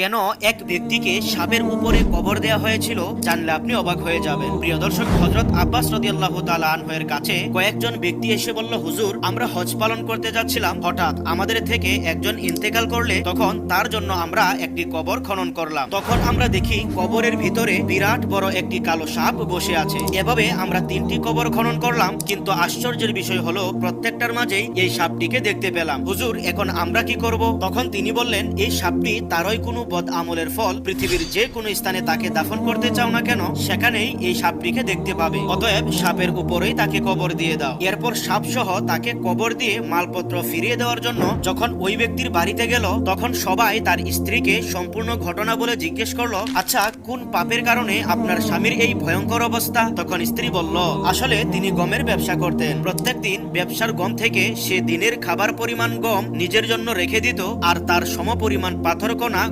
কেন এক ব্যক্তিকে সাপের উপরে কবর দেয়া হয়েছিল জানলে আপনি অবাক হয়ে যাবেন। প্রিয় দর্শক হজরত আব্বাস রদিয়াল্লাহ তালা কাছে কয়েকজন ব্যক্তি এসে বলল, হুজুর, আমরা হজ পালন করতে যাচ্ছিলাম। হঠাৎ আমাদের থেকে একজন ইন্তেকাল করলে তখন তার জন্য আমরা একটি কবর খনন করলাম। তখন আমরা দেখি কবরের ভিতরে বিরাট বড় একটি কালো সাপ বসে আছে। এভাবে আমরা তিনটি কবর খনন করলাম, কিন্তু আশ্চর্যের বিষয় হলো, প্রত্যেকটার মাঝেই এই সাপটিকে দেখতে পেলাম। হুজুর, এখন আমরা কি করব? তখন তিনি বললেন, এই সাপটি তারই কোনো বদ আমলের ফল পৃথিবীর যে কোনো স্থানে তাকে দাফন করতে চাও না কেন, সেখানেই এই সাপটিকে দেখতে পাবে। অতএব সাপের উপরেই তাকে কবর দিয়ে দাও। এরপর সাপ সহ তাকে কবর দিয়ে মালপত্র ফিরিয়ে দেওয়ার জন্য যখন ওই ব্যক্তির বাড়িতে গেল, তখন সবাই তার স্ত্রীকে সম্পূর্ণ ঘটনা বলে জিজ্ঞেস করল আচ্ছা কোন পাপের কারণে আপনার স্বামীর এই ভয়ঙ্কর অবস্থা? তখন স্ত্রী বলল, আসলে তিনি গমের ব্যবসা করতেন। প্রত্যেকদিন ব্যবসার গম থেকে সে দিনের খাবার পরিমাণ গম নিজের জন্য রেখে দিত, আর তার সম পরিমাণ সমপরিমাণ পাথরকণা